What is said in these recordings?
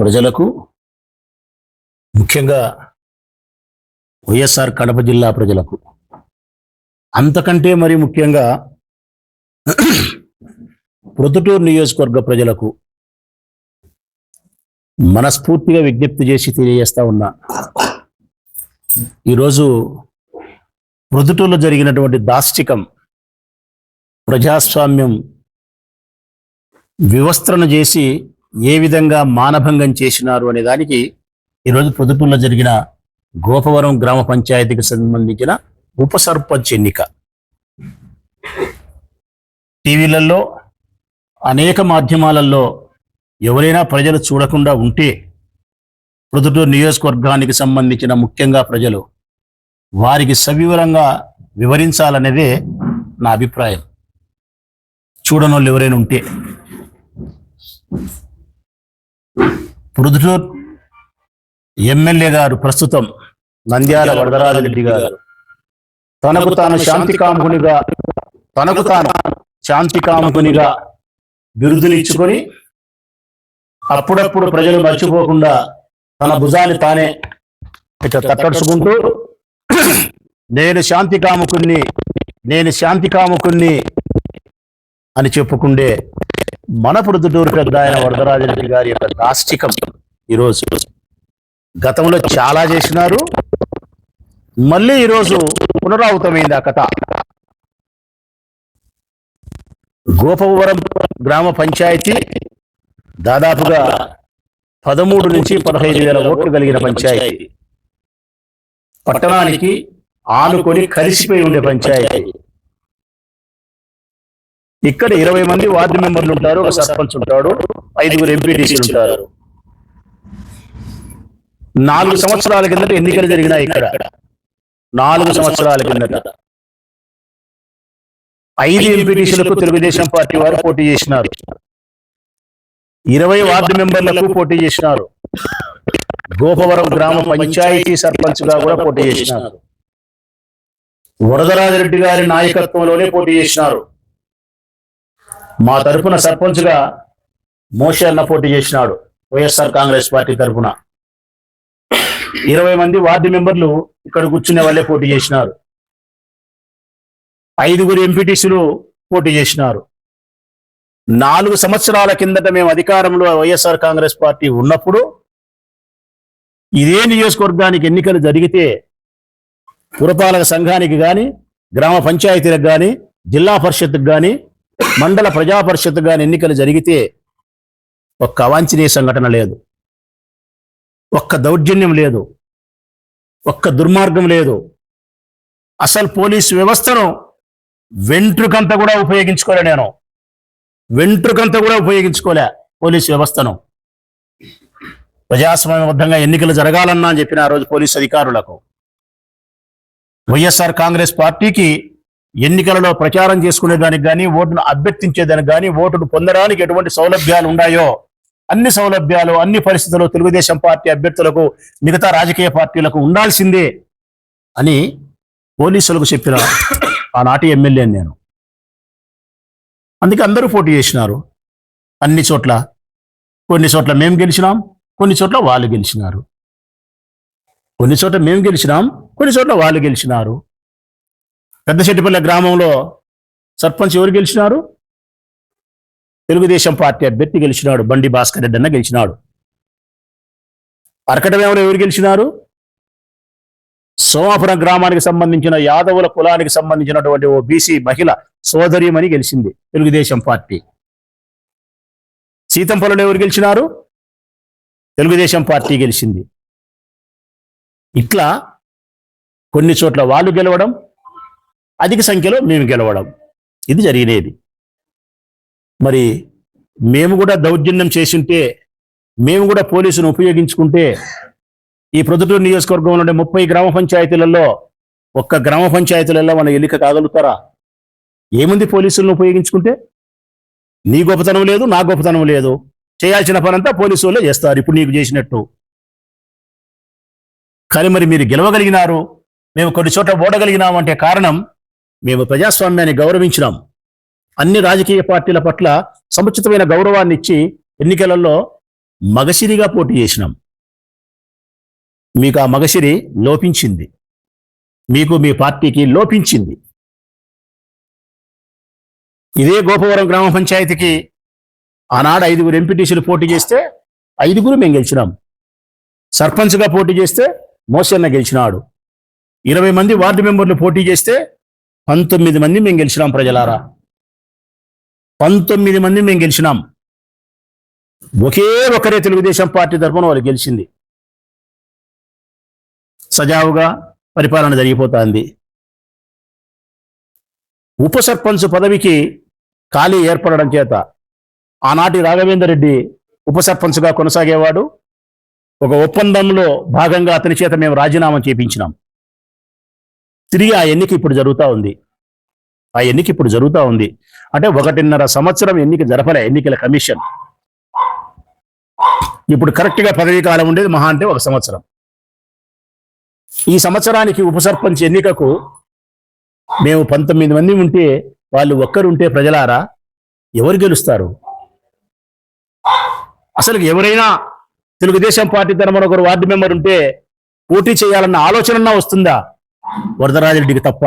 ప్రజలకు ముఖ్యంగా వైఎస్ఆర్ కడప జిల్లా ప్రజలకు అంతకంటే మరి ముఖ్యంగా ప్రొద్దుటూరు నియోజకవర్గ ప్రజలకు మనస్ఫూర్తిగా విజ్ఞప్తి చేసి తెలియజేస్తా ఉన్నా. ఈరోజు ప్రొద్దుటూరులో జరిగినటువంటి దాష్టికం ప్రజాస్వామ్యం వివస్త్రణ చేసి ఏ విధంగా మానభంగం చేసినారు అనే దానికి ఈరోజు పొదుపుల్లో జరిగిన గోపవరం గ్రామ పంచాయతీకి సంబంధించిన ఉప సర్పంచ్ ఎన్నిక. టీవీలలో అనేక మాధ్యమాలలో ఎవరైనా ప్రజలు చూడకుండా ఉంటే ప్రొద్దుటూరు నియోజకవర్గానికి సంబంధించిన ముఖ్యంగా ప్రజలు వారికి సవివరంగా వివరించాలనేదే నా అభిప్రాయం. చూడనోళ్ళు ఎవరైనా ఉంటే. ప్రొద్దుటూరు ఎమ్మెల్యే గారు ప్రస్తుతం నంద్యాల వరదరాజరెడ్డి గారు. తనకు తాను శాంతి కాముకునిగా తనకు తాను శాంతి కాముకునిగా బిరుదునిచ్చుకొని అప్పుడప్పుడు ప్రజలు మర్చిపోకుండా తన భుజాన్ని తానే ఇట్లా తట్టడుచుకుంటూ నేను శాంతి కాముకుణ్ణి నేను శాంతి కాముకుణ్ణి అని చెప్పుకుండే మన ప్రొద్దుటూరు పెద్ద ఆయన వరదరాజరెడ్డి గారి యొక్క దాష్టికం ఈరోజు. గతంలో చాలా చేసినారు. మళ్ళీ ఈరోజు పునరావృతమైంది ఆ కథ. గోపవరం గ్రామ పంచాయతీ దాదాపుగా పదమూడు నుంచి పదహైదు వేల ఓట్లు కలిగిన పంచాయతీ. పట్టణానికి ఆనుకొని కలిసిపోయి ఉండే పంచాయతీ. ఇక్కడ ఇరవై మంది వార్డు మెంబర్లు ఉంటారు ఒక సర్పంచ్ ఉంటాడు ఐదుగురు ఎంపీటీసీలు ఉంటారు. నాలుగు సంవత్సరాల కిందట ఎన్నికలు జరిగినాయి ఇక్కడ. నాలుగు సంవత్సరాల కిందట. ఐదు ఎంపీటీసీలకు తెలుగుదేశం పార్టీ వారు పోటీ చేసినారు. ఇరవై వార్డు మెంబర్లకు పోటీ చేసినారు. గోపవరం గ్రామ పంచాయతీ సర్పంచ్గా కూడా పోటీ చేసినారు. వరదరాజరెడ్డి గారి నాయకత్వంలోనే పోటీ చేసినారు. మా తరపున సర్పంచ్గా మోషే అన్న పోటీ చేసినాడు వైఎస్ఆర్ కాంగ్రెస్ పార్టీ తరపున. ఇరవై మంది వార్డు మెంబర్లు ఇక్కడ కూర్చునే వాళ్ళే పోటీ చేసినారు. ఐదుగురు ఎంపీటీసీలు పోటీ చేసినారు. నాలుగు సంవత్సరాల కిందట మేము అధికారంలో వైఎస్ఆర్ కాంగ్రెస్ పార్టీ ఉన్నప్పుడు ఇదే నియోజకవర్గానికి ఎన్నికలు జరిగితే పురపాలక సంఘానికి కానీ గ్రామ పంచాయతీలకు కానీ జిల్లా పరిషత్కు కానీ మండల ప్రజా పరిషత్ కానీ ఎన్నికలు జరిగితే ఒక్క అవాంఛనీయ సంఘటన లేదు. ఒక్క దౌర్జన్యం లేదు. ఒక్క దుర్మార్గం లేదు. అసలు పోలీసు వ్యవస్థను వెంట్రుకంత కూడా ఉపయోగించుకోలే నేను. వెంట్రుకంత కూడా ఉపయోగించుకోలే పోలీసు వ్యవస్థను. ప్రజాస్వామ్యబద్ధంగా ఎన్నికలు జరగాలన్నా అని చెప్పిన ఆ రోజు పోలీసు అధికారులకు. వైఎస్ఆర్ కాంగ్రెస్ పార్టీకి ఎన్నికలలో ప్రచారం చేసుకునేదానికి కానీ ఓటును అభ్యర్థించేదానికి కానీ ఓటును పొందడానికి ఎటువంటి సౌలభ్యాలు ఉన్నాయో అన్ని సౌలభ్యాలు అన్ని పరిస్థితుల్లో తెలుగుదేశం పార్టీ అభ్యర్థులకు మిగతా రాజకీయ పార్టీలకు ఉండాల్సిందే అని పోలీసులకు చెప్పిన ఆనాటి ఎమ్మెల్యే నేను. అందుకే అందరూ పోటీ చేసినారు. అన్ని చోట్ల కొన్ని చోట్ల మేము గెలిచినాం కొన్ని చోట్ల వాళ్ళు గెలిచినారు. కొన్ని చోట్ల మేము గెలిచినాం కొన్ని చోట్ల వాళ్ళు గెలిచినారు. పెద్దశెట్టిపల్లె గ్రామంలో సర్పంచ్ ఎవరు గెలిచినారు? తెలుగుదేశం పార్టీ అభ్యర్థి గెలిచినాడు బండి భాస్కర్ రెడ్డి అన్న గెలిచినాడు. అరకటవేమలో ఎవరు గెలిచినారు? సోమాపురం గ్రామానికి సంబంధించిన యాదవుల కులానికి సంబంధించినటువంటి ఓ బీసీ మహిళ సోదరిమని గెలిచింది తెలుగుదేశం పార్టీ. సీతంపల్లిలో ఎవరు గెలిచినారు? తెలుగుదేశం పార్టీ గెలిచింది. ఇట్లా కొన్ని చోట్ల వాళ్ళు గెలవడం అధిక సంఖ్యలో మేము గెలవడం. ఇది జరిగినది. మరి మేము కూడా దౌర్జన్యం చేసింటే మేము కూడా పోలీసును ఉపయోగించుకుంటే ఈ ప్రొద్దుటూరు నియోజకవర్గంలో ఉండే ముప్పై గ్రామ పంచాయతీలలో ఒక్క గ్రామ పంచాయతీలలో మన ఎన్నిక కాగలుగుతారా? ఏముంది పోలీసులను ఉపయోగించుకుంటే? నీ గొప్పతనం లేదు నా గొప్పతనం లేదు. చేయాల్సిన పనంతా పోలీసు వాళ్ళే చేస్తారు. ఇప్పుడు నీకు చేసినట్టు. కానీ మరి మీరు గెలవగలిగినారు. మేము కొన్ని చోట్ల ఓడగలిగినామంటే కారణం మేము ప్రజాస్వామ్యాన్ని గౌరవించినాం. అన్ని రాజకీయ పార్టీల పట్ల సముచితమైన గౌరవాన్ని ఇచ్చి ఎన్నికలలో మగసిరిగా పోటీ చేసినాం. మీకు ఆ మగసిరి లోపించింది. మీకు మీ పార్టీకి లోపించింది. ఇదే గోపవరం గ్రామ పంచాయతీకి ఆనాడు ఐదుగురు ఎంపీటీసీలు పోటీ చేస్తే ఐదుగురు మేము గెలిచినాం. సర్పంచ్గా పోటీ చేస్తే మోసన్న గెలిచినాడు. ఇరవై మంది వార్డు మెంబర్లు పోటీ చేస్తే పంతొమ్మిది మంది మేము గెలిచినాం ప్రజలారా. పంతొమ్మిది మంది మేము గెలిచినాం. ఒకే ఒకరే తెలుగుదేశం పార్టీ తరఫున వాళ్ళు గెలిచింది. సజావుగా పరిపాలన జరిగిపోతుంది. ఉప సర్పంచ్ పదవికి ఖాళీ ఏర్పడడం చేత ఆనాటి రాఘవేందర్ రెడ్డి ఉప సర్పంచ్గా కొనసాగేవాడు. ఒక ఒప్పందంలో భాగంగా అతని చేత మేము రాజీనామా చేపించినాం. తిరిగి ఆ ఎన్నిక ఇప్పుడు జరుగుతూ ఉంది. ఆ ఎన్నిక ఇప్పుడు జరుగుతూ ఉంది. అంటే ఒకటిన్నర సంవత్సరం ఎన్నిక జరపలే ఎన్నికల కమిషన్. ఇప్పుడు కరెక్ట్గా పదవీ కాలం ఉండేది మహా అంటే ఒక సంవత్సరం. ఈ సంవత్సరానికి ఉప సర్పంచ్ ఎన్నికకు మేము పంతొమ్మిది మంది ఉంటే వాళ్ళు ఒక్కరుంటే ప్రజలారా? ఎవరు గెలుస్తారు? అసలు ఎవరైనా తెలుగుదేశం పార్టీ తరపున ఒకరు వార్డు మెంబర్ ఉంటే పోటీ చేయాలన్న ఆలోచన వస్తుందా? వరదరాజరెడ్డికి తప్ప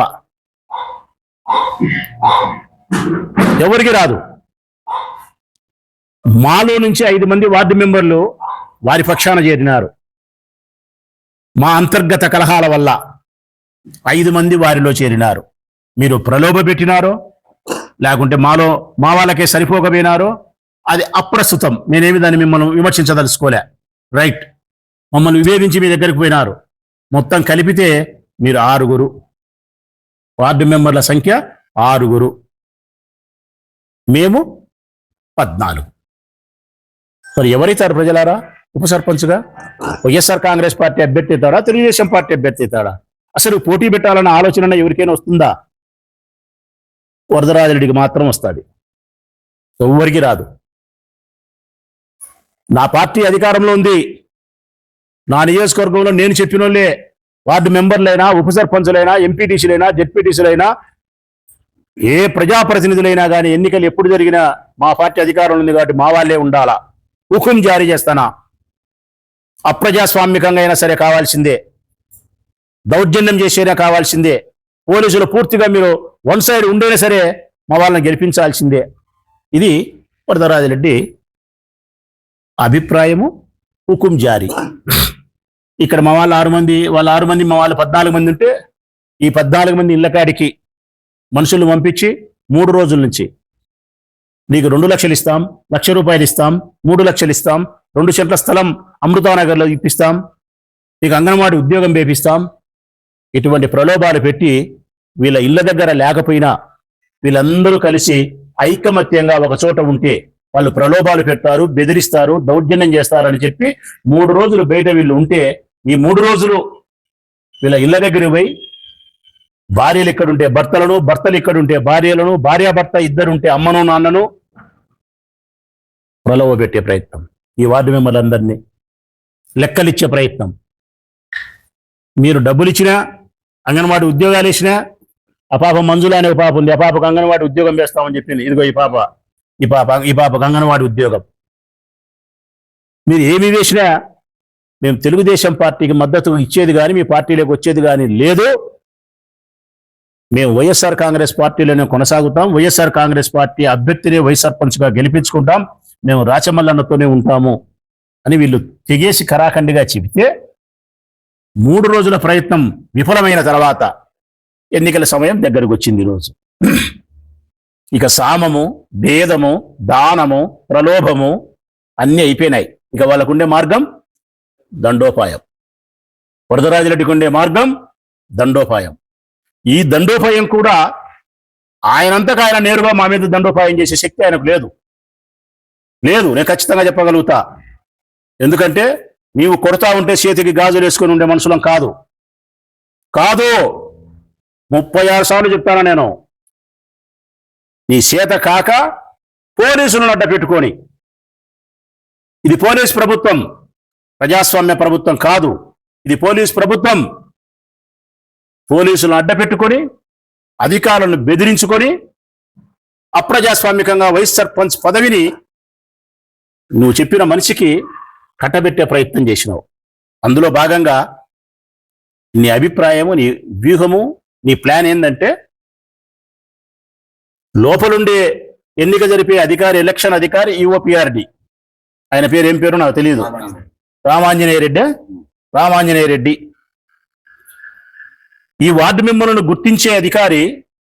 ఎవరికి రాదు. మాలో నుంచి ఐదు మంది వార్డు మెంబర్లు వారి పక్షాన చేరినారు. మా అంతర్గత కలహాల వల్ల ఐదు మంది వారిలో చేరినారు. మీరు ప్రలోభ పెట్టినారో లేకుంటే మాలో మా వాళ్ళకే సరిపోకపోయినారో అది అప్రస్తుతం. నేనేమి దాన్ని మిమ్మల్ని విమర్శించదలుచుకోలే. రైట్. మమ్మల్ని విభేదించి మీ దగ్గరికి పోయినారు. మొత్తం కలిపితే మీరు ఆరుగురు. వార్డు మెంబర్ల సంఖ్య ఆరుగురు. మేము పద్నాలుగు. మరి ఎవరైతారు ప్రజలారా? ఉప సర్పంచ్గా? వైఎస్ఆర్ కాంగ్రెస్ పార్టీ అభ్యర్థి అవుతాడా? తెలుగుదేశం పార్టీ అభ్యర్థి అవుతాడా? అసలు పోటీ పెట్టాలన్న ఆలోచన ఎవరికైనా వస్తుందా? వరదరాజరెడ్డికి మాత్రం వస్తుంది. ఎవ్వరికి రాదు. నా పార్టీ అధికారంలో ఉంది. నా నియోజకవర్గంలో నేను చెప్పిన వాళ్ళే వార్డు మెంబర్లైనా ఉప సర్పంచులైనా ఎంపీటీసీలైనా జెడ్పీటీసీలైనా ఏ ప్రజాప్రతినిధులైనా కానీ ఎన్నికలు ఎప్పుడు జరిగినా మా పార్టీ అధికారంలో ఉంది కాబట్టి మా వాళ్ళే ఉండాలా? హుకుం జారీ చేస్తానా? అప్రజాస్వామికంగా అయినా సరే కావాల్సిందే. దౌర్జన్యం చేసేనా కావాల్సిందే. పోలీసులు పూర్తిగా మీరు వన్ సైడ్ ఉండేనా సరే మా వాళ్ళని గెలిపించాల్సిందే. ఇది వరదరాజరెడ్డి అభిప్రాయము హుకుం జారీ. ఇక్కడ మా వాళ్ళు ఆరు మంది వాళ్ళ ఆరు మంది మా వాళ్ళు పద్నాలుగు మంది ఉంటే ఈ పద్నాలుగు మంది ఇళ్ళకాడికి మనుషులు పంపించి మూడు రోజుల నుంచి నీకు రెండు లక్షలు ఇస్తాం లక్ష రూపాయలు ఇస్తాం మూడు లక్షలు ఇస్తాం రెండు సెంట్ల స్థలం అమృతానగర్లో ఇప్పిస్తాం నీకు అంగన్వాడి ఉద్యోగం వేపిస్తాం. ఇటువంటి ప్రలోభాలు పెట్టి వీళ్ళ ఇళ్ళ దగ్గర లేకపోయినా వీళ్ళందరూ కలిసి ఐకమత్యంగా ఒక చోట ఉంటే వాళ్ళు ప్రలోభాలు పెడతారు బెదిరిస్తారు దౌర్జన్యం చేస్తారని చెప్పి మూడు రోజులు బయట వీళ్ళు ఉంటే ఈ మూడు రోజులు వీళ్ళ ఇళ్ళ దగ్గర పోయి భార్యలు ఇక్కడుంటే భర్తలను భర్తలు ఇక్కడుంటే భార్యలను భార్యాభర్త ఇద్దరుంటే అమ్మను నాన్నను ప్రలోభ ప్రయత్నం. ఈ వార్డు మెంబర్లందరినీ లెక్కలిచ్చే ప్రయత్నం. మీరు డబ్బులు ఇచ్చినా అంగన్వాడి ఉద్యోగాలు ఇచ్చినా ఆ పాప మంజుల అనే పాప ఉంది. ఆ పాపకు అంగన్వాడి ఉద్యోగం వేస్తామని చెప్పింది ఇదిగో ఈ పాప ఈ పాప ఈ పాపకు అంగన్వాడి ఉద్యోగం. మీరు ఏమి వేసినా మేము తెలుగుదేశం పార్టీకి మద్దతు ఇచ్చేది కానీ మీ పార్టీలోకి వచ్చేది కానీ లేదు. మేము వైఎస్ఆర్ కాంగ్రెస్ పార్టీలోనే కొనసాగుతాం. వైఎస్ఆర్ కాంగ్రెస్ పార్టీ అభ్యర్థిని వైసర్పంచ్గా గెలిపించుకుంటాం. మేము రాచమల్లన్నతోనే ఉంటాము అని వీళ్ళు తెగేసి కరాఖండిగా చెబితే మూడు రోజుల ప్రయత్నం విఫలమైన తర్వాత ఎన్నికల సమయం దగ్గరకు వచ్చింది ఈరోజు ఇక సామము భేదము దానము ప్రలోభము అన్నీ అయిపోయినాయి. ఇక వాళ్ళకుండే మార్గం దండోపాయం. వరదరాజులకి ఉండే మార్గం దండోపాయం. ఈ దండోపాయం కూడా ఆయనంతకు ఆయన నేరుగా మా మీద దండోపాయం చేసే శక్తి ఆయనకు లేదు. లేదు నేను ఖచ్చితంగా చెప్పగలుగుతా. ఎందుకంటే నీవు కొడతా ఉంటే చేతికి గాజులు వేసుకొని ఉండే మనుషులం కాదు. కాదు ముప్పై ఆరు సార్లు చెప్తాను నేను. నీ చేత కాక పోలీసులను అడ్డ పెట్టుకొని ఇది పోలీస్ ప్రభుత్వం. ప్రజాస్వామ్య ప్రభుత్వం కాదు. ఇది పోలీస్ ప్రభుత్వం. పోలీసులను అడ్డ పెట్టుకొని అధికారులను బెదిరించుకొని అప్రజాస్వామికంగా వైస్ సర్పంచ్ పదవిని నువ్వు చెప్పిన మనిషికి కట్టబెట్టే ప్రయత్నం చేసినావు. అందులో భాగంగా నీ అభిప్రాయము నీ వ్యూహము నీ ప్లాన్ ఏంటంటే లోపలుండే ఎన్నిక జరిపే అధికారి ఎలక్షన్ అధికారి ఈఓపిఆర్డి ఆయన పేరు ఏం పేరు నాకు తెలియదు రామాంజనేయ రెడ్డి రామాంజనేయ రెడ్డి. ఈ వార్డు మెంబర్లను గుర్తించే అధికారి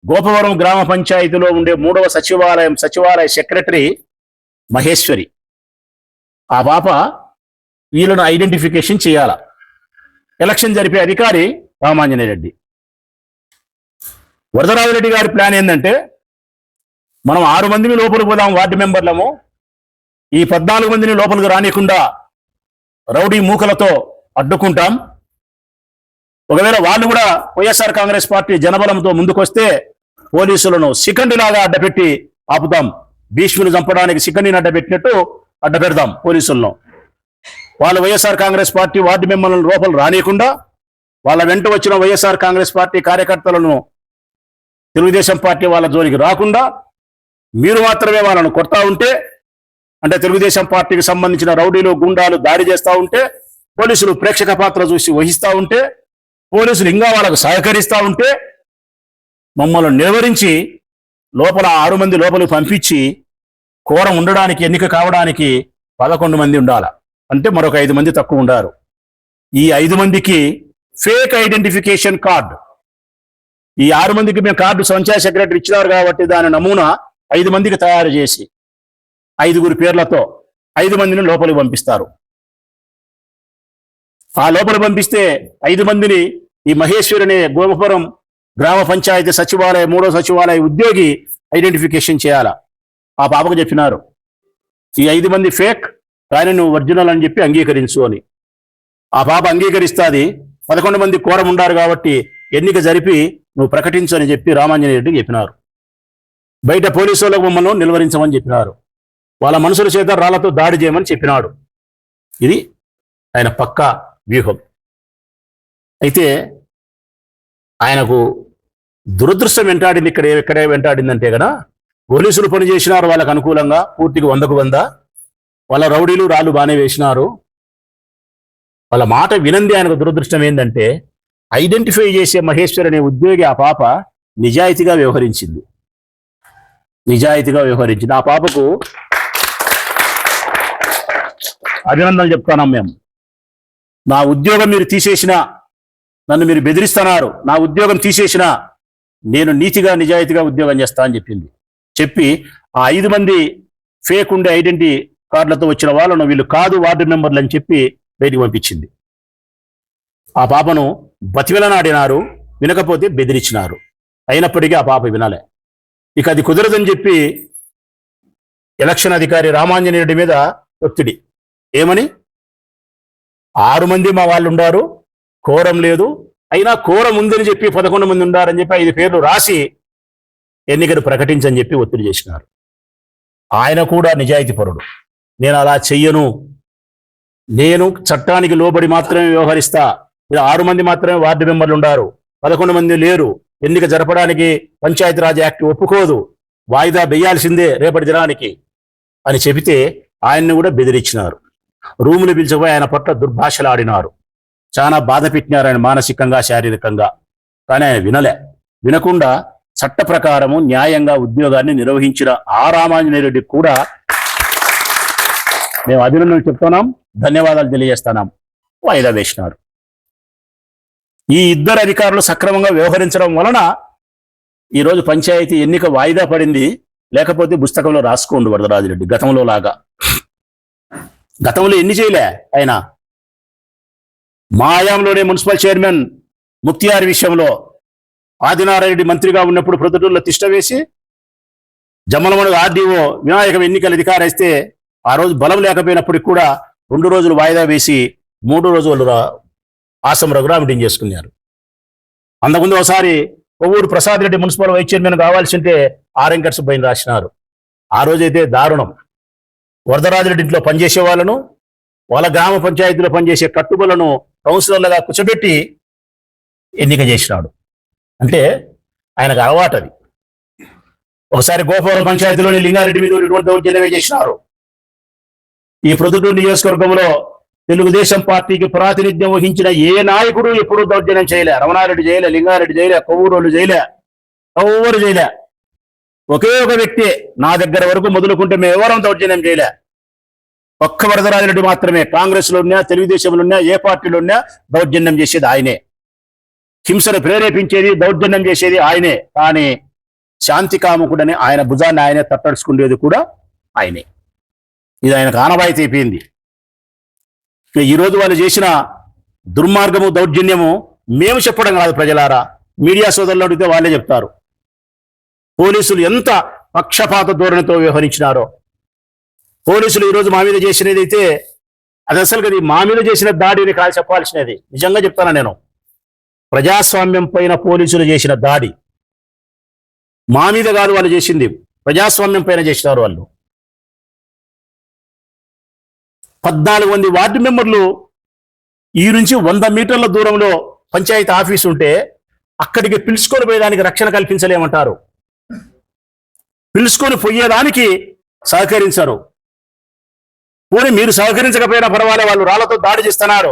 గోపవరం గ్రామ పంచాయతీలో ఉండే మూడవ సచివాలయం సచివాలయ సెక్రటరీ మహేశ్వరి. ఆ పాప వీళ్ళను ఐడెంటిఫికేషన్ చేయాల. ఎలక్షన్ జరిపే అధికారి రామాంజనేయ రెడ్డి. వరదరాజరెడ్డి గారి ప్లాన్ ఏంటంటే మనం ఆరు మందిని లోపలికి పోదాం వార్డు మెంబర్లము. ఈ పద్నాలుగు మందిని లోపలికి రానియకుండా రౌడీ మూకలతో అడ్డుకుంటాం. ఒకవేళ వాళ్ళు కూడా వైఎస్ఆర్ కాంగ్రెస్ పార్టీ జనబలంతో ముందుకొస్తే పోలీసులను సికండిలాగా అడ్డపెట్టి ఆపుతాం. భీష్ముని చంపడానికి సికండిని అడ్డపెట్టినట్టు అడ్డపెడదాం పోలీసులను. వాళ్ళు వైఎస్ఆర్ కాంగ్రెస్ పార్టీ వార్డు మెంబర్లను లోపల రానియకుండా వాళ్ళ వెంట వచ్చిన వైఎస్ఆర్ కాంగ్రెస్ పార్టీ కార్యకర్తలను తెలుగుదేశం పార్టీ వాళ్ళ జోలికి రాకుండా మీరు మాత్రమే వాళ్ళను కొడతా ఉంటే అంటే తెలుగుదేశం పార్టీకి సంబంధించిన రౌడీలు గుండాలు దాడి చేస్తూ ఉంటే పోలీసులు ప్రేక్షక పాత్ర చూసి వహిస్తూ ఉంటే పోలీసులు ఇంకా వాళ్ళకు సహకరిస్తూ ఉంటే మమ్మల్ని నిలవరించి లోపల ఆరు మంది లోపలికి పంపించి కోరం ఉండడానికి ఎన్నిక కావడానికి పదకొండు మంది ఉండాల. అంటే మరొక ఐదు మంది తక్కువ ఉండారు. ఈ ఐదు మందికి ఫేక్ ఐడెంటిఫికేషన్ కార్డు. ఈ ఆరు మందికి మేము కార్డు పంచాయత్ సెక్రటరీ ఇచ్చినారు కాబట్టి దాని నమూనా ఐదు మందికి తయారు చేసి ఐదుగురు పేర్లతో ఐదు మందిని లోపలికి పంపిస్తారు. ఆ లోపల పంపిస్తే ఐదు మందిని ఈ మహేశ్వరి అనే గోపపురం గ్రామ పంచాయతీ సచివాలయ మూడో సచివాలయ ఉద్యోగి ఐడెంటిఫికేషన్ చేయాలా? ఆ పాపకు చెప్పినారు. ఈ ఐదు మంది ఫేక్ కానీ నువ్వు ఒరిజినల్ అని చెప్పి అంగీకరించు అని. ఆ పాప అంగీకరిస్తాది. పదకొండు మంది కోరం ఉండారు కాబట్టి ఎన్నిక జరిపి నువ్వు ప్రకటించు అని చెప్పి రామాంజనేయ రెడ్డి చెప్పినారు. బయట పోలీసు వాళ్ళకు మమ్మల్ని నిలువరించమని చెప్పినారు. వాళ్ళ మనుషుల చేత రాళ్ళతో దాడి చేయమని చెప్పినాడు. ఇది ఆయన పక్కా వ్యూహం. అయితే ఆయనకు దురదృష్టం వెంటాడింది ఇక్కడ ఎక్కడే వెంటాడిందంటే కదా పోలీసులు పని చేసినారు వాళ్ళకు అనుకూలంగా పూర్తిగా వందకు వంద. వాళ్ళ రౌడీలు రాళ్ళు బాగానే వేసినారు. వాళ్ళ మాట వినంది ఆయనకు దురదృష్టం ఏంటంటే ఐడెంటిఫై చేసే మహేశ్వర్ అనే ఉద్యోగి ఆ పాప నిజాయితీగా వ్యవహరించింది. నిజాయితీగా వ్యవహరించింది. ఆ పాపకు అభినందనలు చెప్తున్నాం మేము. నా ఉద్యోగం మీరు తీసేసిన నన్ను మీరు బెదిరిస్తున్నారు. నా ఉద్యోగం తీసేసిన నేను నీతిగా నిజాయితీగా ఉద్యోగం చేస్తా అని చెప్పింది. చెప్పి ఆ ఐదు మంది ఫేక్ ఉండే ఐడెంటిటీ కార్డులతో వచ్చిన వాళ్ళను వీళ్ళు కాదు వార్డు మెంబర్లు అని చెప్పి బయటికి పంపించింది. ఆ పాపను బతివిలనాడినారు వినకపోతే బెదిరించినారు. అయినప్పటికీ ఆ పాప వినాలే. ఇక అది కుదరదని చెప్పి ఎలక్షన్ అధికారి రామాంజనేయుడి మీద ఒత్తిడి. ఏమని? ఆరు మంది మా వాళ్ళు ఉండారు కోరం లేదు. అయినా కోరం ఉందని చెప్పి పదకొండు మంది ఉండారని చెప్పి ఐదు పేర్లు రాసి ఎన్నికలు ప్రకటించని చెప్పి ఒత్తిడి చేసినారు. ఆయన కూడా నిజాయితీపరుడు. నేను అలా చెయ్యను. నేను చట్టానికి లోబడి మాత్రమే వ్యవహరిస్తా. ఇలా ఆరు మంది మాత్రమే వార్డు మెంబర్లు ఉండారు. పదకొండు మంది లేరు. ఎన్నిక జరపడానికి పంచాయతీరాజ్ యాక్ట్ ఒప్పుకోదు. వాయిదా వేయాల్సిందే రేపటి దినానికి అని చెబితే ఆయన్ని కూడా బెదిరించినారు. రూములు పిలిచిపోయి ఆయన పట్ల దుర్భాషలాడినారు. చాలా బాధ పెట్టినారు ఆయన మానసికంగా శారీరకంగా. కానీ ఆయన వినలే. వినకుండా చట్ట ప్రకారము న్యాయంగా ఉద్యోగాన్ని నిర్వహించిన ఆ రామాంజనేయుడికి కూడా మేము అభినందనలు చెప్తున్నాం ధన్యవాదాలు తెలియజేస్తున్నాం. వాయిదా వేసినారు. ఈ ఇద్దరు అధికారులు సక్రమంగా వ్యవహరించడం వలన ఈరోజు పంచాయతీ ఎన్నిక వాయిదా పడింది. లేకపోతే పుస్తకంలో రాసుకోండి వరదరాజరెడ్డి గతంలో లాగా. గతంలో ఎన్ని చేయలే ఆయన? మాయాంలోనే మున్సిపల్ చైర్మన్ ముక్తియార్ విషయంలో ఆదినారాయణ మంత్రిగా ఉన్నప్పుడు ప్రొద్దుటూరులో తిష్ట వేసి ఆర్డీఓ వినాయక ఎన్నికల అధికారం ఇస్తే ఆ రోజు బలం లేకపోయినప్పటికి కూడా రెండు రోజులు వాయిదా వేసి మూడు రోజులు ఆసం రఘురామ్ మీటింగ్ చేసుకున్నారు. అంతకుముందు ఒకసారి Kovvur Prasad Reddy municipal vice chairman కావాల్సి ఉంటే ఆర్ఎంకర్ సుబ్బయ్యని రాసినారు. ఆ రోజైతే దారుణం. వరదరాజుల ఇంట్లో పనిచేసే వాళ్ళను వాళ్ళ గ్రామ పంచాయతీలో పనిచేసే కట్టుబలను కౌన్సిలర్లుగా కూర్చోబెట్టి ఎన్నిక చేసినాడు. అంటే ఆయనకు అలవాటు అది ఒకసారి గోపవరం పంచాయతీలోని లింగారెడ్డి మీద దౌర్జన్యమే చేసినారు. ఈ ప్రొద్దుటూరు నియోజకవర్గంలో తెలుగుదేశం పార్టీకి ప్రాతినిధ్యం వహించిన ఏ నాయకుడు ఎప్పుడూ దౌర్జన్యం చేయలే. రమణారెడ్డి చేయలే లింగారెడ్డి చేయలే కొవ్వూరోళ్ళు చేయలే ఎవరు చేయలే. ఒకే ఒక వ్యక్తి నా దగ్గర వరకు మొదలుకుంటే మేము ఎవరం దౌర్జన్యం చేయలే. ఒక్క వరదరాజరెడ్డి మాత్రమే. కాంగ్రెస్లో ఉన్నా తెలుగుదేశంలో ఉన్నా ఏ పార్టీలో ఉన్నా దౌర్జన్యం చేసేది ఆయనే. హింసను ప్రేరేపించేది దౌర్జన్యం చేసేది ఆయనే. కానీ శాంతి కాముకుడని ఆయన భుజాన్ని ఆయనే తట్టడుచుకునేది కూడా ఆయనే. ఇది ఆయనకు ఆనవాయితీ అయిపోయింది. ఈరోజు వాళ్ళు చేసిన దుర్మార్గము దౌర్జన్యము మేము చెప్పడం కాదు ప్రజలారా. మీడియా సోదరులు అడిగితే వాళ్ళే చెప్తారు. పోలీసులు ఎంత పక్షపాత ధోరణితో వ్యవహరించినారో. పోలీసులు ఈరోజు మా మీద చేసినది అయితే అది అసలు అది మా మీద చేసిన దాడిని కాదు చెప్పాల్సినది. నిజంగా చెప్తాను నేను? ప్రజాస్వామ్యం పైన పోలీసులు చేసిన దాడి. మా మీద కాదు వాళ్ళు చేసింది ప్రజాస్వామ్యం పైన చేసినారు వాళ్ళు. పద్నాలుగు మంది వార్డు మెంబర్లు ఈ నుంచి వంద మీటర్ల దూరంలో పంచాయతీ ఆఫీస్ ఉంటే అక్కడికి పిలుచుకొని పోయేదానికి రక్షణ కల్పించలేమంటారు. పిలుచుకొని పోయేదానికి సహకరించరు. పోనీ మీరు సహకరించకపోయినా పర్వాలే వాళ్ళు రాళ్ళతో దాడి చేస్తున్నారు.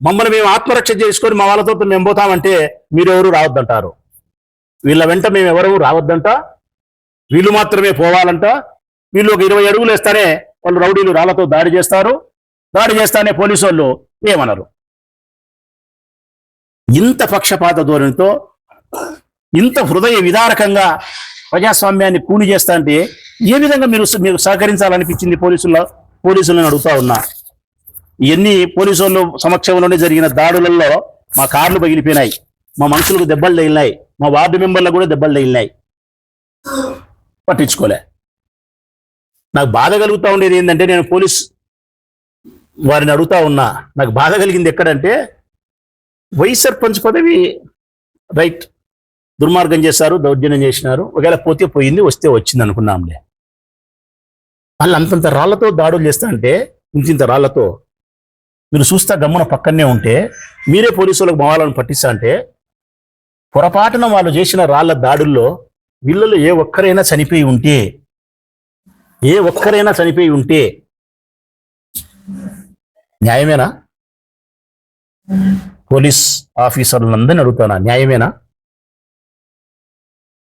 మమ్మల్ని మేము ఆత్మరక్ష చేసుకొని మా వాళ్ళతో మేము పోతామంటే మీరెవరు రావద్దంటారు. వీళ్ళ వెంట మేము ఎవరు రావద్దంట. వీళ్ళు మాత్రమే పోవాలంట. వీళ్ళు ఒక ఇరవై అడుగులు వేస్తానే వాళ్ళు రౌడీలు రాళ్ళతో దాడి చేస్తారు. దాడి చేస్తానే పోలీసు వాళ్ళు ఏమనరు. ఇంత పక్షపాత ధోరణితో ఇంత హృదయ విదారకంగా ప్రజాస్వామ్యాన్ని కూని చేస్తా అంటే ఏ విధంగా మీరు మీరు సహకరించాలనిపించింది పోలీసుల పోలీసులను అడుగుతా ఉన్నా? ఇవన్నీ పోలీసులు సమక్షంలోనే జరిగిన దాడులలో మా కార్లు పగిలిపోయినాయి మా మనుషులకు దెబ్బలు తగిలినాయి మా వార్డు మెంబర్లకు కూడా దెబ్బలు తగిలినాయి. పట్టించుకోలే. నాకు బాధ కలుగుతూ ఉండేది ఏంటంటే నేను పోలీస్ వారిని అడుగుతా ఉన్నా. నాకు బాధ కలిగింది ఎక్కడంటే వైస్ సర్పంచ్ పదవి రైట్ దుర్మార్గం చేశారు దౌర్జన్యం చేసినారు. ఒకవేళ పోతే పోయింది వస్తే వచ్చింది అనుకున్నాంలే. వాళ్ళు అంతంత రాళ్ళతో దాడులు చేస్తా అంటే ఇంతింత రాళ్ళతో మీరు చూస్తా గమ్మున పక్కనే ఉంటే మీరే పోలీసులకు మావాలను పట్టిస్తా అంటే పొరపాటున వాళ్ళు చేసిన రాళ్ళ దాడుల్లో వీళ్ళలో ఏ ఒక్కరైనా చనిపోయి ఉంటే ఏ ఒక్కరైనా చనిపోయి ఉంటే న్యాయమేనా? పోలీస్ ఆఫీసర్లందరినీ అడుగుతానా? న్యాయమేనా?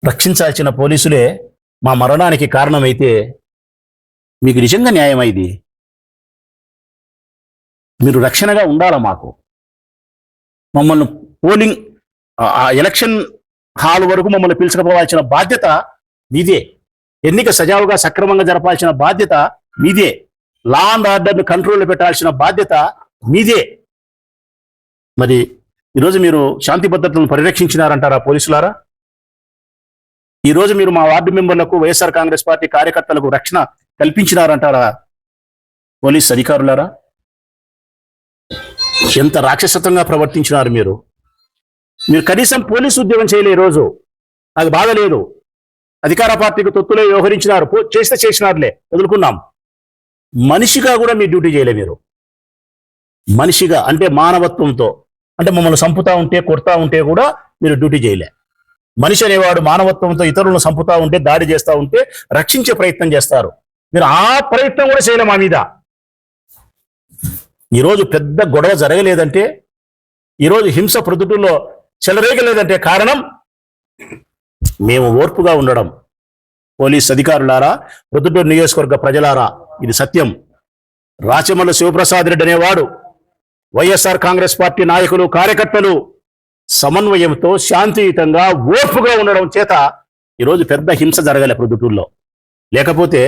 రక్షించాల్సిన పోలీసులే మా మరణానికి కారణమైతే మీకు నిజంగా న్యాయమైది మీరు రక్షణగా ఉండాలా మాకు? మమ్మల్ని పోలింగ్ ఆ- ఎలక్షన్ హాల్ వరకు మమ్మల్ని పిలుచుకుపోవాల్సిన బాధ్యత మీదే. ఎన్నిక సజావుగా సక్రమంగా జరపాల్సిన బాధ్యత మీదే. లా అండ్ ఆర్డర్ను కంట్రోల్లో పెట్టాల్సిన బాధ్యత మీదే. మరి ఈరోజు మీరు శాంతి భద్రతలను పరిరక్షించినారంటారా పోలీసులారా? ఈ రోజు మీరు మా వార్డు మెంబర్లకు వైఎస్ఆర్ కాంగ్రెస్ పార్టీ కార్యకర్తలకు రక్షణ కల్పించినారంటారా? పోలీస్ అధికారులారా? ఎంత రాక్షసత్వంగా ప్రవర్తించినారు మీరు? మీరు కనీసం పోలీసు ఉద్యోగం చేయలే రోజు. నాకు బాధ లేదు. అధికార పార్టీకి తొత్తులే వ్యవహరించినారు. చేస్తే చేసినారులే. వదులుకున్నాం. మనిషిగా కూడా మీ డ్యూటీ చేయలే మీరు. మనిషిగా అంటే మానవత్వంతో. అంటే మమ్మల్ని చంపుతా ఉంటే కొడతా ఉంటే కూడా మీరు డ్యూటీ చేయలే. మనిషి అనేవాడు మానవత్వంతో ఇతరులను చంపుతా ఉంటే దాడి చేస్తా ఉంటే రక్షించే ప్రయత్నం చేస్తారు. మీరు ఆ ప్రయత్నం కూడా చేయలే మా మీద. ఈరోజు పెద్ద గొడవ జరగలేదంటే ఈరోజు హింస ప్రొద్దుటూరులో చెలరేగలేదంటే కారణం మేము ఓర్పుగా ఉండడం. పోలీస్ అధికారులారా ప్రొద్దుటూరు నియోజకవర్గ ప్రజలారా ఇది సత్యం. రాచమల్ల శివప్రసాద్ రెడ్డి అనేవాడు వైఎస్ఆర్ కాంగ్రెస్ పార్టీ నాయకులు కార్యకర్తలు సమన్వయంతో శాంతియుతంగా ఓర్పుగా ఉండడం చేత ఈరోజు పెద్ద హింస జరగలే ప్రొద్దుటూరులో. లేకపోతే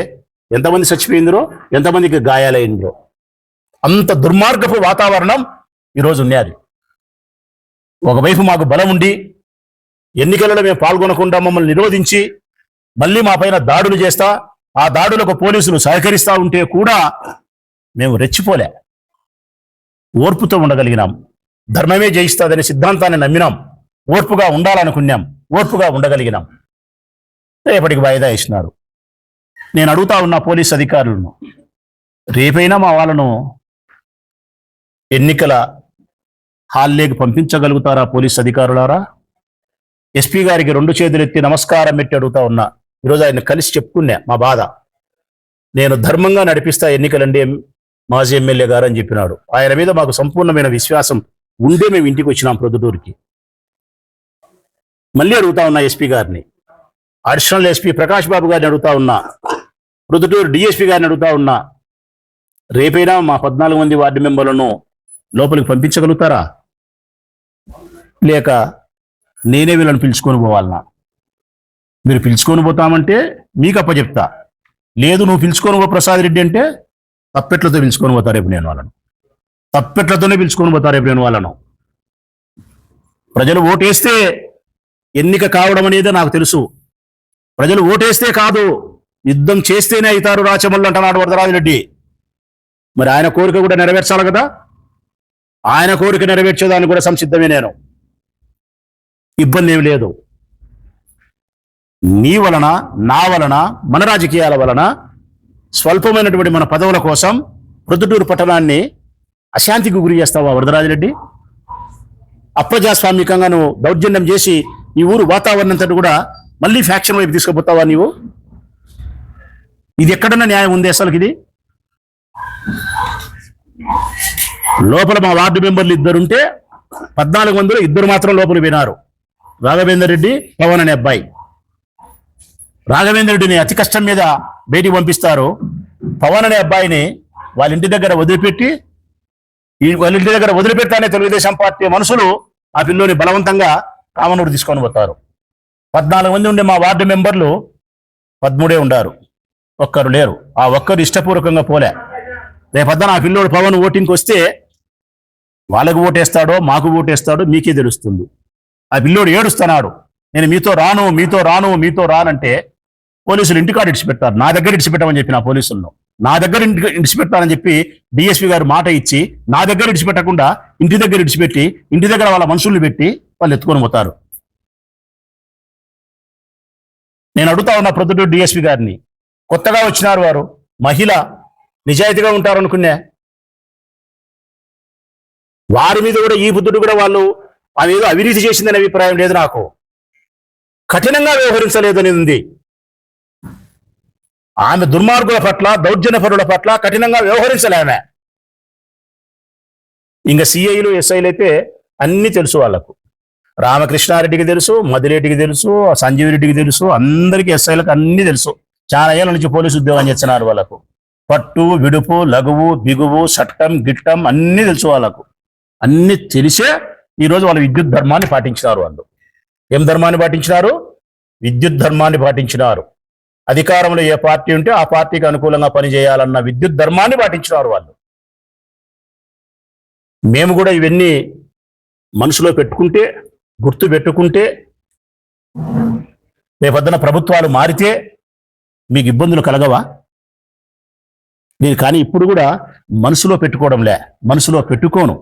ఎంతమంది చచ్చిపోయిందిరో ఎంతమందికి గాయాలైందిరో అంత దుర్మార్గపు వాతావరణం ఈరోజు ఉన్నారు ఒకవైపు మాకు బలం ఉండి ఎన్నికలలో మేము పాల్గొనకుండా మమ్మల్ని నిరోధించి మళ్ళీ మా పైన దాడులు చేస్తా ఆ దాడులకు పోలీసులు సహకరిస్తా ఉంటే కూడా మేము రెచ్చిపోలే. ఓర్పుతో ఉండగలిగినాం. ధర్మమే జయిస్తుందనే సిద్ధాంతాన్ని నమ్మినాం. ఓర్పుగా ఉండాలనుకున్నాం. ఓర్పుగా ఉండగలిగినాం. రేపటికి వాయిదా ఇచ్చినారు నేను అడుగుతా ఉన్న పోలీస్ అధికారులను రేపైనా మా వాళ్ళను ఎన్నికల హాల్లేకి పంపించగలుగుతారా పోలీస్ అధికారులారా? ఎస్పీ గారికి రెండు చేతులు ఎత్తి నమస్కారం పెట్టి అడుగుతా ఉన్నా. ఈరోజు ఆయన కలిసి చెప్పుకున్నా మా బాధ. నేను ధర్మంగా నడిపిస్తా ఎన్నికలండి మాజీ ఎమ్మెల్యే గారు అని చెప్పినాడు. ఆయన మీద మాకు సంపూర్ణమైన విశ్వాసం ఉండే మేము ఇంటికి వచ్చినాం ప్రొద్దుటూరుకి. మళ్ళీ అడుగుతా ఉన్నా ఎస్పీ గారిని. అడిషనల్ ఎస్పీ ప్రకాష్ బాబు గారిని అడుగుతా ఉన్నా. ప్రొద్దుటూరు డిఎస్పీ గారిని అడుగుతా ఉన్నా. రేపైనా మా పద్నాలుగు మంది వార్డు మెంబర్లను లోపలికి పంపించగలుగుతారా? లేక నేనే వీళ్ళని పిలుచుకొని పోవాలనా? మీరు పిలుచుకొని పోతామంటే మీకు అప్పచెప్తా లేదు నువ్వు పిలుచుకొని పో ప్రసాద్ రెడ్డి అంటే తప్పెట్లతో పిలుచుకొని పోతా రేపు నేను వాళ్ళను. తప్పెట్లతోనే పిలుచుకొని పోతారు రేపు వాళ్ళను. ప్రజలు ఓటేస్తే ఎన్నిక కావడం అనేది నాకు తెలుసు. ప్రజలు ఓటేస్తే కాదు యుద్ధం చేస్తేనే అవుతారు రాచమల్లు అంటున్నాడు వరదరాజిరెడ్డి మరి ఆయన కోరిక కూడా నెరవేర్చాలి కదా? ఆయన కోరిక నెరవేర్చేదానికి కూడా సంసిద్ధమే నేను. ఇబ్బంది ఏమి లేదు. నీ వలన నా వలన మన రాజకీయాల వలన స్వల్పమైనటువంటి మన పదవుల కోసం ప్రొద్దుటూరు పట్టణాన్ని అశాంతికి గురి చేస్తావా వరదరాజిరెడ్డి? అప్రజాస్వామికంగా నువ్వు దౌర్జన్యం చేసి ఈ ఊరు వాతావరణం అంతటి కూడా మళ్ళీ ఫ్యాక్షన్ వైపు తీసుకుపోతావా నీవు? ఇది ఎక్కడన్నా న్యాయం ఉంది అసలు ఇది? లోపల మా వార్డు మెంబర్లు ఇద్దరుంటే పద్నాలుగు మందిలో ఇద్దరు మాత్రం లోపల వినారు రాఘవేందర్ రెడ్డి పవన్ అనే అబ్బాయి. రాఘవేంద్ర రెడ్డిని అతి కష్టం మీద బయటికి పంపిస్తారు. పవన్ అనే అబ్బాయిని వాళ్ళ ఇంటి దగ్గర వదిలిపెట్టి ఈ దగ్గర వదిలిపెట్టానే తెలుగుదేశం పార్టీ మనుషులు ఆ పిల్లోని బలవంతంగా కామనూరు తీసుకొని పోతారు. పద్నాలుగు మంది ఉండే మా వార్డు మెంబర్లు పదమూడే ఉండారు. ఒక్కరు లేరు. ఆ ఒక్కరు ఇష్టపూర్వకంగా పోలే. రేపొద్దున ఆ పిల్లోడు పవన్ ఓటింగ్కి వస్తే వాళ్ళకు ఓటేస్తాడో మాకు ఓటేస్తాడో మీకే తెలుస్తుంది. ఆ పిల్లోడు ఏడుస్తున్నాడు. నేను మీతో రాను మీతో రాను మీతో రానంటే పోలీసులు ఇంటికాడ ఇడిచిపెట్టారు. నా దగ్గర ఇడిచిపెట్టమని చెప్పిన పోలీసులను. నా దగ్గర ఇంటి ఇడిచిపెట్టాలని చెప్పి డిఎస్పీ గారు మాట ఇచ్చి నా దగ్గర ఇడిచిపెట్టకుండా ఇంటి దగ్గర ఇడిచిపెట్టి ఇంటి దగ్గర వాళ్ళ మనుషుల్ని పెట్టి వాళ్ళు ఎత్తుకొని పోతారు. నేను అడుగుతా ఉన్నా ప్రొద్దుటూరు డిఎస్పీ గారిని కొత్తగా వచ్చినారు వారు మహిళ నిజాయితీగా ఉంటారు వారి మీద కూడా ఈ బుద్ధుడు కూడా వాళ్ళు ఆమె ఏదో అవినీతి చేసిందనే అభిప్రాయం లేదు నాకు. కఠినంగా వ్యవహరించలేదనేది ఉంది. ఆమె దుర్మార్గుల పట్ల దౌర్జన్యపరుల పట్ల కఠినంగా వ్యవహరించలేమే. ఇంకా సిఐలు ఎస్ఐలు అయితే అన్ని తెలుసు వాళ్ళకు రామకృష్ణారెడ్డికి తెలుసు మదిరెడ్డికి తెలుసు సంజీవ్ రెడ్డికి తెలుసు అందరికీ ఎస్ఐలకు అన్ని తెలుసు. చాలా ఏళ్ళ నుంచి పోలీసు ఉద్యోగం చేస్తున్నారు వాళ్ళకు. పట్టు విడుపు లఘువు బిగువు చట్టం గిట్టం అన్ని తెలుసు వాళ్ళకు. అన్ని తెలిసే ఈరోజు వాళ్ళు విద్యుత్ ధర్మాన్ని పాటించినారు వాళ్ళు. ఏం ధర్మాన్ని పాటించినారు? విద్యుత్ ధర్మాన్ని పాటించినారు. అధికారంలో ఏ పార్టీ ఉంటే ఆ పార్టీకి అనుకూలంగా పనిచేయాలన్న విద్యుత్ ధర్మాన్ని పాటించినారు వాళ్ళు. మేము కూడా ఇవన్నీ మనసులో పెట్టుకుంటే గుర్తు పెట్టుకుంటే రేపొద్దున ప్రభుత్వాలు మారితే మీకు ఇబ్బందులు కలగవా? నేను కానీ ఇప్పుడు కూడా మనసులో పెట్టుకోవడంలే మనసులో పెట్టుకోను.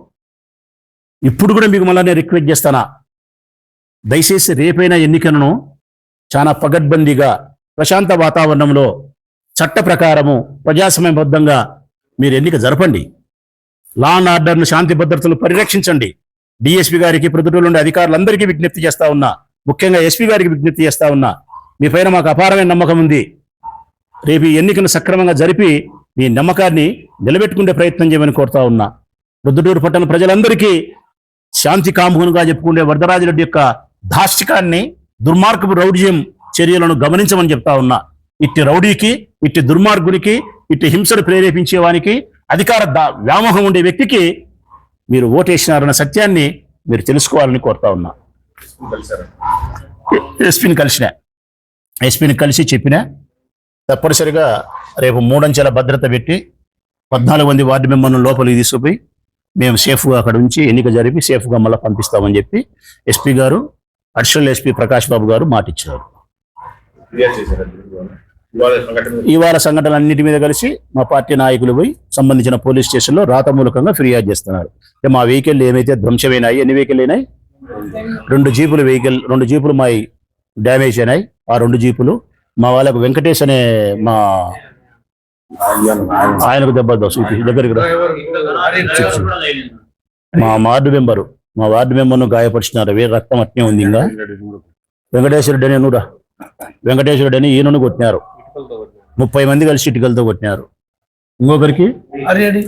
ఇప్పుడు కూడా మీకు మళ్ళీ నేను రిక్వెస్ట్ చేస్తానా? దయచేసి రేపైన ఎన్నికలను చాలా పగడ్బందీగా ప్రశాంత వాతావరణంలో చట్ట ప్రకారము ప్రజాస్వామ్యబద్ధంగా మీరు ఎన్నిక జరపండి. లా అండ్ ఆర్డర్ను శాంతి భద్రతలు పరిరక్షించండి. డిఎస్పీ గారికి ప్రొద్దుటూరు ఉండే అధికారులందరికీ విజ్ఞప్తి చేస్తా ఉన్నా. ముఖ్యంగా ఎస్పీ గారికి విజ్ఞప్తి చేస్తా ఉన్నా. మీ పైన మాకు అపారమైన నమ్మకం ఉంది. రేపు ఈ ఎన్నికను సక్రమంగా జరిపి మీ నమ్మకాన్ని నిలబెట్టుకునే ప్రయత్నం చేయమని కోరుతా ఉన్నా. ప్రొద్దుటూరు పట్టణ ప్రజలందరికీ శాంతి కాముకునుగా చెప్పుకునే వరదరాజరెడ్డి యొక్క దాష్టికాన్ని దుర్మార్గపు రౌడ్యం చర్యలను గమనించమని చెప్తా ఉన్నా. ఇట్టి రౌడీకి ఇట్టి దుర్మార్గునికి ఇట్టి హింసను ప్రేరేపించేవానికి అధికార దా- వ్యామోహం ఉండే వ్యక్తికి మీరు ఓటేసినారన్న సత్యాన్ని మీరు తెలుసుకోవాలని కోరుతా ఉన్నా. ఎస్పీని కలిసిన. ఎస్పీని కలిసి చెప్పిన తప్పనిసరిగా రేపు మూడంచెల భద్రత పెట్టి పద్నాలుగు మంది వార్డు మెంబర్ను లోపలికి తీసుకుపోయి మేము సేఫ్గా అక్కడ ఉంచి ఎన్నిక జరిపి సేఫ్గా మళ్ళీ పంపిస్తామని చెప్పి ఎస్పీ గారు అడిషనల్ ఎస్పీ ప్రకాష్ బాబు గారు మాటిచ్చారు. ఫిర్యాదు చేశారండి ఇవాళ సంఘటన ఇవాళ సంఘటనలన్నిటి మీద కలిసి మా పార్టీ నాయకులు పోయి సంబంధించిన పోలీస్ స్టేషన్లో రాతమూలకంగా ఫిర్యాదు చేస్తున్నారు. అంటే మా వెహికల్ ఏమైతే ధ్వంసమైనాయి ఎన్ని వెహికల్ అయినాయి? రెండు జీపులు వెహికల్ రెండు జీపులు మా డ్యామేజ్ అయినాయి. ఆ రెండు జీపులు మా వాళ్ళకు వెంకటేష్ అనే మా ఆయనకు దెబ్బ దగ్గరికి రా. మా వార్డు మెంబరు మా వార్డు మెంబర్ను గాయపరిచినారు. వే రక్తం అట్నే ఉంది ఇంకా. వెంకటేశ్వరుడు అని నువ్వురా వెంకటేశ్వరుడు అని ఈయనను కొట్టినారు. ముప్పై మంది కలిసి ఇటుకలతో కొట్టినారు. ఇంకొకరికి? హరియడి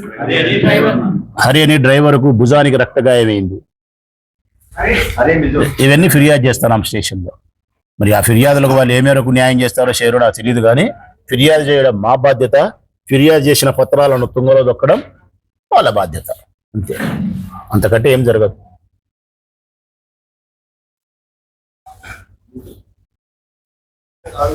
హరి అని డ్రైవర్కు భుజానికి రక్తగాయమైంది. ఇవన్నీ ఫిర్యాదు చేస్తున్నాం స్టేషన్లో. మరి ఆ ఫిర్యాదులకు వాళ్ళు ఏ మేరకు న్యాయం చేస్తారో చేయరో నాకు తెలియదు కానీ ఫిర్యాదు చేయడం మా బాధ్యత. ఫిర్యాదు చేసిన పత్రాలను తుంగలో దొక్కడం వాళ్ళ బాధ్యత. అంతే. అంతకంటే ఏం జరగదు. I.